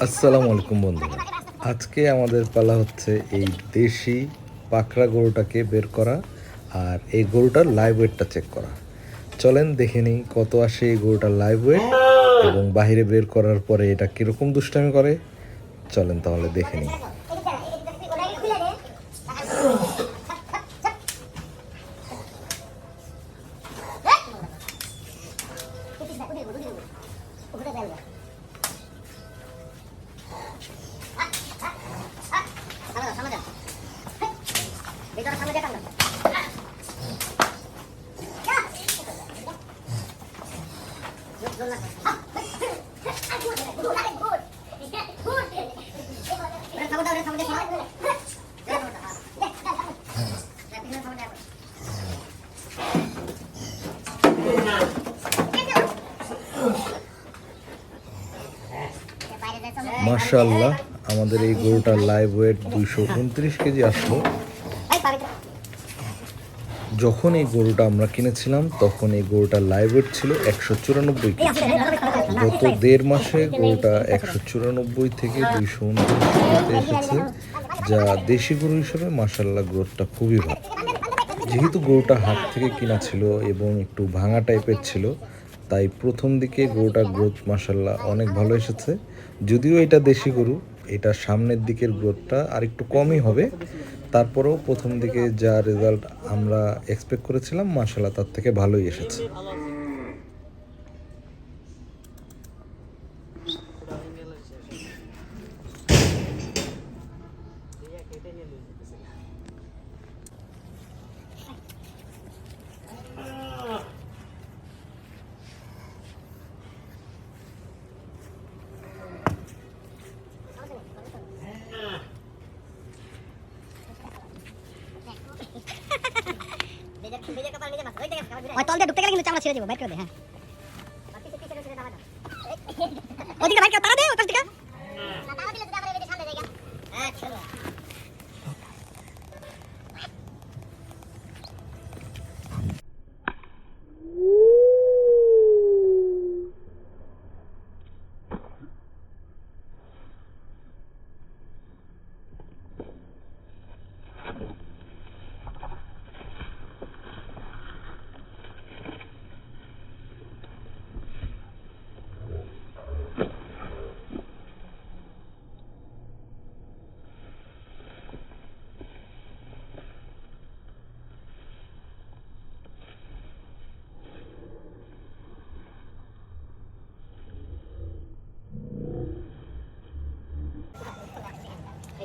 আসসালামু আলাইকুম বন্ধুরা আজকে আমাদের পালা হচ্ছে এই দেশি পাকড়া গরুটাকে বের করা আর এই গরুটার লাইভ ওয়েটটা চেক করা চলেন দেখে নিই কত আসে এই গরুটার লাইভ ওয়েট এবং বাইরে বের করার পরে এটা কীরকম দুষ্টামি করে চলেন তাহলে দেখে নিই মার্শাল্লাহ আমাদের এই গরুটার লাইভ ওয়েট দুইশো উনত্রিশ কেজি আসলো। যখন এই গরুটা আমরা কিনেছিলাম, তখন এই গরুটার লাইভ ওয়েট ছিল একশো চুরানব্বই কেজি। গত দেড় মাসে গরুটা একশো চুরানব্বই থেকে দুইশো উনত্রিশে এসেছে, যা দেশি গরু হিসেবে মার্শাল্লাহ গ্রোথটা খুবই ভালো। যেহেতু গরুটা হাট থেকে কিনা ছিল এবং একটু ভাঙা টাইপের ছিল, তাই প্রথম দিকে গরুটার গ্রোথ মার্শাল্লাহ অনেক ভালো এসেছে। যদিও এটা দেশি গরু, এটা সামনের দিকের গ্রোথটা আর একটু কমই হবে তারপরেও প্রথম দিকে যা রেজাল্ট আমরা এক্সপেক্ট করেছিলাম মার্শাল্লাহ তার থেকে ভালোই এসেছে। ওই তল দিয়ে ঢুকতে গেলে কিন্তু চামড়া ছিঁড়ে যাবো বাইর করে দে হ্যাঁ ওদিকে বাইর করে তারা দে ওই পাশ থেকে